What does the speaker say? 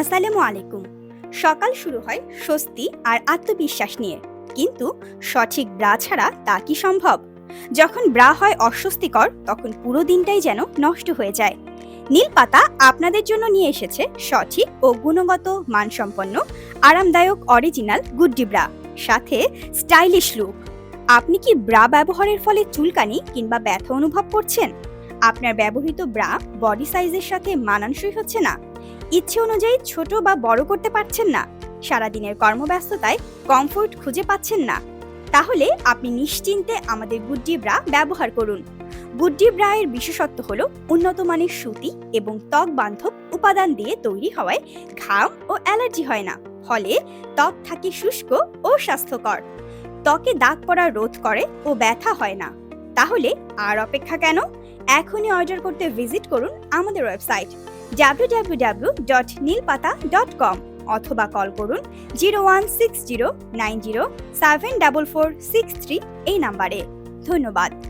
আসসালামু আলাইকুম। সকাল শুরু হয় স্বস্তি আর আত্মবিশ্বাস নিয়ে। কিন্তু সঠিক ব্রা ছাড়া তা কি সম্ভব? যখন ব্রা হয় অস্বস্তিকর, তখন পুরো দিনটাই যেন নষ্ট হয়ে যায়। নীল পাতা আপনাদের জন্য নিয়ে এসেছে সঠিক ও গুণগত মানসম্পন্ন, আরামদায়ক অরিজিনাল গুড্ডি ব্রা, সাথে স্টাইলিশ লুক আপনি কি ব্রা ব্যবহারের ফলে চুলকানি কিংবা ব্যথা অনুভব করছেন? আপনার ব্যবহৃত ব্রা বডি সাইজের সাথে মানানসই হচ্ছে না। ইচ্ছে অনুযায়ী ছোট বা বড় করতে পারছেন না। সারাদিনের কর্মব্যস্ততায় কমফোর্ট খুঁজে পাচ্ছেন না। তাহলে আপনি নিশ্চিন্তে আমাদের গুড্ডি ব্রা ব্যবহার করুন। গুড্ডি ব্রা এর বিশেষত্ব হলো উন্নত মানের সুতি এবং ত্বক বান্ধব উপাদান দিয়ে তৈরি হওয়ায় ঘাম ও অ্যালার্জি হয় না। ফলে ত্বক থাকে শুষ্ক ও স্বাস্থ্যকর। ত্বকে দাগ পড়া রোধ করে ও ব্যথা হয় না। তাহলে আর অপেক্ষা কেন? এখনই অর্ডার করতে ভিজিট করুন আমাদের ওয়েবসাইট। www.nilpata.com অথবা কল করুন zero one six zero nine zero seven double four six three এই নাম্বারে ধন্যবাদ।